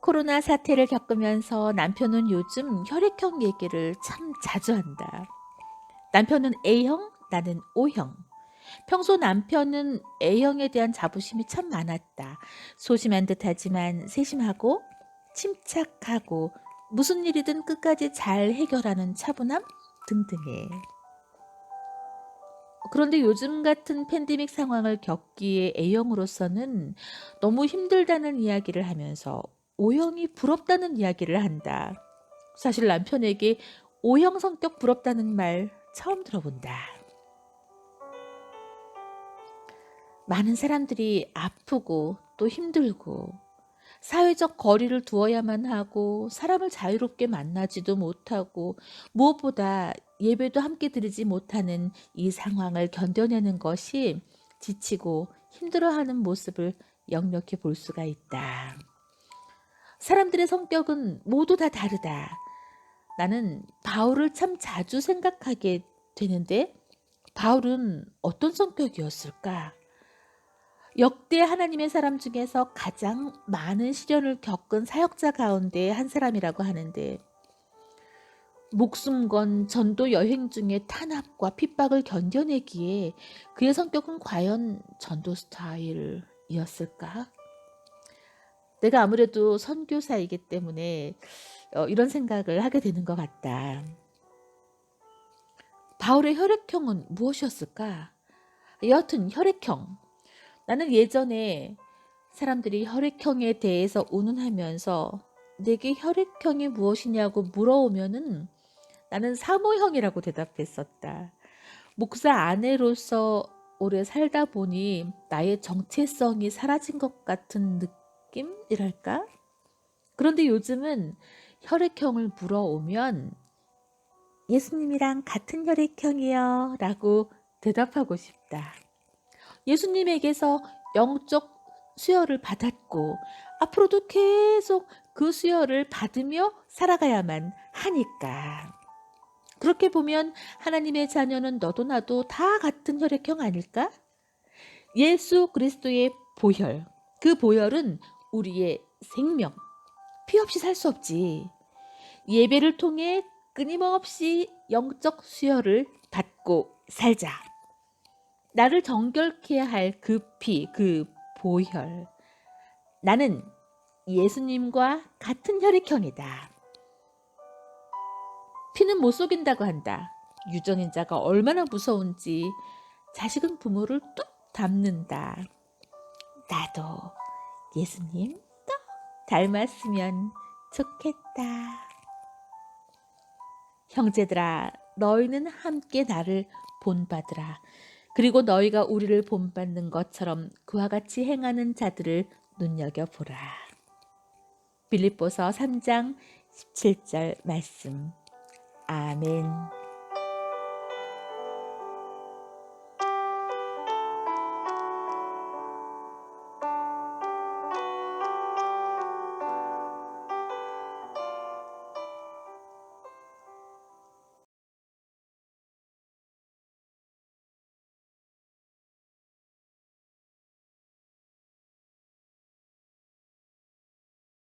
코로나 사태를 겪으면서 남편은 요즘 혈액형 얘기를 참 자주 한다. 남편은 A형, 나는 O형. 평소 남편은 A형에 대한 자부심이 참 많았다. 소심한 듯하지만 세심하고 침착하고 무슨 일이든 끝까지 잘 해결하는 차분함 등등해. 그런데 요즘 같은 팬데믹 상황을 겪기에 A형으로서는 너무 힘들다는 이야기를 하면서 O형이 부럽다는 이야기를 한다. 사실 남편에게 O형 성격 부럽다는 말 처음 들어본다. 많은 사람들이 아프고 또 힘들고 사회적 거리를 두어야만 하고 사람을 자유롭게 만나지도 못하고 무엇보다 예배도 함께 드리지 못하는 이 상황을 견뎌내는 것이 지치고 힘들어하는 모습을 역력히 볼 수가 있다. 사람들의 성격은 모두 다 다르다. 나는 바울을 참 자주 생각하게 되는데 바울은 어떤 성격이었을까? 역대 하나님의 사람 중에서 가장 많은 시련을 겪은 사역자 가운데 한 사람이라고 하는데 목숨 건 전도 여행 중에 탄압과 핍박을 견뎌내기에 그의 성격은 과연 전도 스타일이었을까? 내가 아무래도 선교사이기 때문에 어, 이런 생각을 하게 되는 것 같다. 바울의 혈액형은 무엇이었을까? 여하튼 혈액형. 나는 예전에 사람들이 혈액형에 대해서 운운하면서 내게 혈액형이 무엇이냐고 물어오면은 나는 사모형이라고 대답했었다. 목사 아내로서 오래 살다 보니 나의 정체성이 사라진 것 같은 느낌 이랄까? 그런데 요즘은 혈액형을 물어오면 예수님이랑 같은 혈액형이요 라고 대답하고 싶다. 예수님에게서 영적 수혈을 받았고 앞으로도 계속 그 수혈을 받으며 살아가야만 하니까. 그렇게 보면 하나님의 자녀는 너도 나도 다 같은 혈액형 아닐까? 예수 그리스도의 보혈. 그 보혈은 우리의 생명. 피 없이 살 수 없지. 예배를 통해 끊임없이 영적 수혈을 받고 살자. 나를 정결케 할 그 피, 그 보혈. 나는 예수님과 같은 혈액형이다. 피는 못 속인다고 한다. 유전인 자가 얼마나 무서운지 자식은 부모를 뚝 닮는다. 나도 예수님 뚝 닮았으면 좋겠다. 형제들아, 너희는 함께 나를 본받으라. 그리고 너희가 우리를 본받는 것처럼 그와 같이 행하는 자들을 눈여겨보라. 빌립보서 3장 17절 말씀. 아멘.